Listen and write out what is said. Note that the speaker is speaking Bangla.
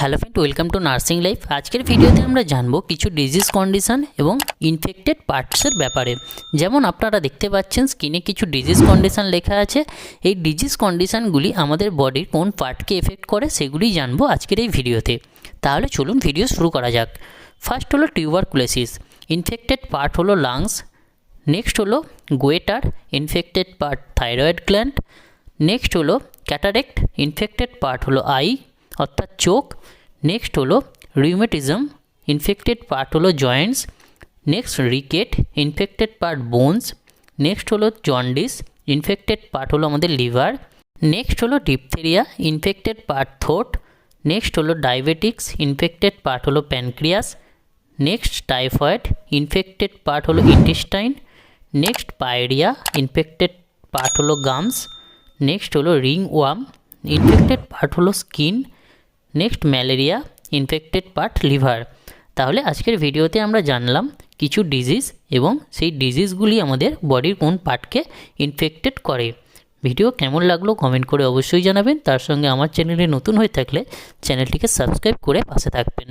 Hello friend, welcome to nursing life. আজকের ভিডিওতে আমরা জানব কিছু ডিজিজ কন্ডিশন এবং ইনফেক্টেড পার্টসের ব্যাপারে। যেমন আপনারা দেখতে পাচ্ছেন স্কিনে কিছু ডিজিজ কন্ডিশন লেখা আছে। এই ডিজিজ কন্ডিশনগুলি আমাদের বডির কোন পার্টকে এফেক্ট করে সেগুলি জানব আজকের এই ভিডিওতে। তাহলে চলুন ভিডিও শুরু করা যাক। ফার্স্ট হলো টিউবারকুলোসিস ইনফেক্টেড পার্ট হলো লাংস নেক্সট হলো goitre infected part thyroid gland next হলো ক্যাটারেক্ট ইনফেক্টেড পার্ট হলো আই অর্থাৎ চোখ। নেক্সট হলো রিউমেটিজম ইনফেক্টেড পার্ট হলো joints next rickets infected part bones next হলো জন্ডিস ইনফেক্টেড পার্ট হলো আমাদের লিভার নেক্সট হলো ডিপথেরিয়া ইনফেক্টেড পার্ট থোট নেক্সট হলো ডায়াবেটিক্স ইনফেক্টেড পার্ট হলো pancreas next typhoid infected part হলো intestine next pyorrhoea infected part হলো গামস নেক্সট হলো রিং ওয়ার্ম ইনফেক্টেড পার্ট হলো skin next malaria, infected part, liver. তাহলে আজকের ভিডিওতে আমরা জানলাম কিছু ডিজিজ এবং সেই ডিজিজগুলি আমাদের বডির কোন পার্টকে ইনফেক্টেড করে। ভিডিও কেমন লাগল কমেন্ট করে অবশ্যই জানাবেন। তার সঙ্গে আমার চ্যানেলে নতুন হয়ে থাকলে চ্যানেলটিকে সাবস্ক্রাইব করে পাশে থাকবেন।